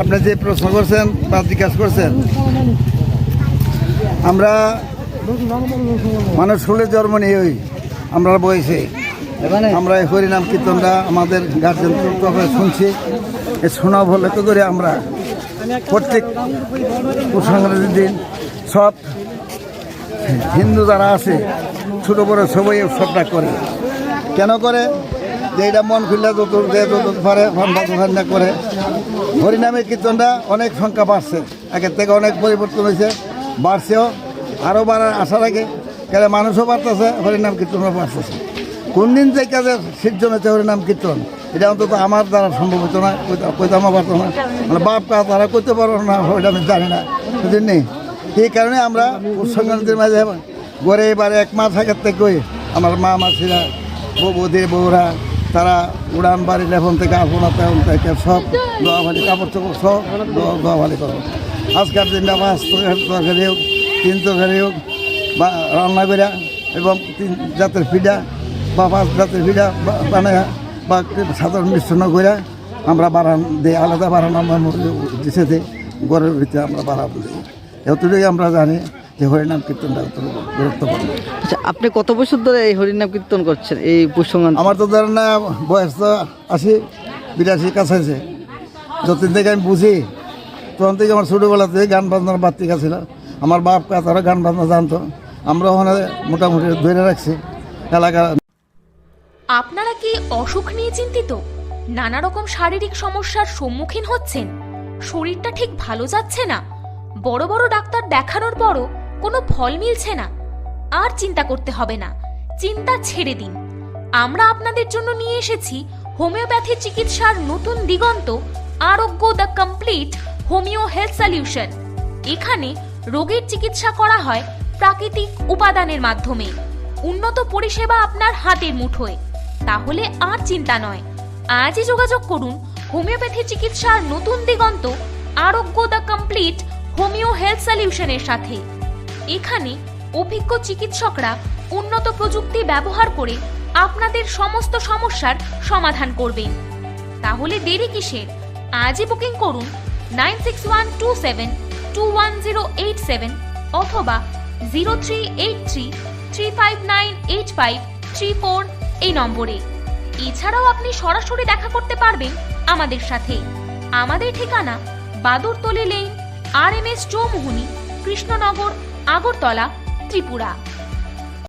আপনি যে প্রশ্ন করছেন বা জিজ্ঞাসা করছেন, আমরা মানুষ হলে জন্ম নিয়ে হই আমরা বয়সে আমরা এই হরিনাম কীর্তনটা আমাদের গার্জেন শুনছি। এ শোনা তো করে আমরা প্রত্যেক সংক্রান্তির দিন সব হিন্দু যারা আছে, ছোটো বড় সবাই উৎসবটা করে। কেন করে? যে এটা মন খুললে যত যে যত পারে ভান্ডা করে। হরিনামের কীর্তনটা অনেক সংখ্যা বাড়ছে। আগের থেকে অনেক পরিবর্তন হয়েছে, বাড়ছেও। আরও বাড়ার আশা রাখে, কেন মানুষও বাড়তেছে, হরিনাম কীর্তনও বাড়তেছে। কোন দিন যে সৃজন হচ্ছে হরিনাম কীর্তন, এটা অন্তত আমার দ্বারা সম্ভব হতো না, কইতে- কইতাম পারতো না। মানে বাপ কা তারা করতে পারব না ওইটা আমি জানি না বুঝলি এই কারণে আমরা উৎসঙ্গের মাঝে গড়ে এবারে এক মাস আগের থেকে আমার মা, মাসিরা বৌদি, বউরা তারা উড়ান বাড়ি লেফন থেকে আপনা তেমন থেকে সব দোয়া ভালি, কাপড় চোপড় সব দোয়া দোয়া ভালি করো। আজকের দিনটা মাছ তরকারি হোক, তিন তরকারি হোক, বা রান্না করিয়া এবং তিন জাতের পিঠা বা পাঁচ জাতের পিঠা বানায়া বা সাধারণ মিশ্রণ করে আমরা বাড়ান দিই আলাদা বাড়ান আমরা দিছে গড়ের ভিতরে আমরা বাড়ান দিই। এতটুকুই আমরা জানি। যে হরিনাম কীর্তনটা গুরুত্বপূর্ণ আচ্ছা আপনি কত বছর ধরে এই হরিনাম কীর্তন করছেন এই পুষ্যঙ্গন আমার তো ধরেন না বয়স তো আশি বিরাশি কাছাইছে যতদিন থেকে আমি বুঝি তখন থেকে আমার ছোটোবেলা থেকে গান বাজনার বাত্রিকা ছিল। আমার বাপ তারা গান বাজনা জানতো। আমরা ওখানে মোটামুটি ধরে রাখছি এলাকা আপনারা কি অসুখ নিয়ে চিন্তিত? নানা রকম শারীরিক সমস্যার সম্মুখীন হচ্ছেন? শরীরটা ঠিক ভালো যাচ্ছে না? বড় বড় ডাক্তার দেখানোর পরও কোনো ফল মিলছে না। আর চিন্তা করতে হবে না। চিন্তা ছেড়ে দিন। আমরা আপনাদের জন্য নিয়ে এসেছি হোমিওপ্যাথি চিকিৎসার নতুন দিগন্ত Arogya the complete homeo health solution. এখানে রোগের চিকিৎসা করা হয় প্রাকৃতিক উপাদানের মাধ্যমে। উন্নত পরিষেবা আপনার হাতের মুঠোয়। তাহলে আর চিন্তা নয়। আজই যোগাযোগ করুন হোমিওপ্যাথি চিকিৎসার নতুন দিগন্ত Arogya the complete homeo health সলিউশনের সাথে। এখানে অভিজ্ঞ চিকিৎসকরা উন্নত প্রযুক্তি ব্যবহার করে আপনাদের সমস্ত সমস্যার সমাধান করবেন তাহলে দেরি কিসের? আজই বুকিং করুন nine six one two seven two one zero eight seven অথবা zero three eight three three five nine eight five three four এই নম্বরে। এছাড়াও আপনি সরাসরি দেখা করতে পারবেন আমাদের সাথে। আমাদের ঠিকানা Badurtali lane, R M S Chowmuhani, Krishnanagar Agartala Tripura.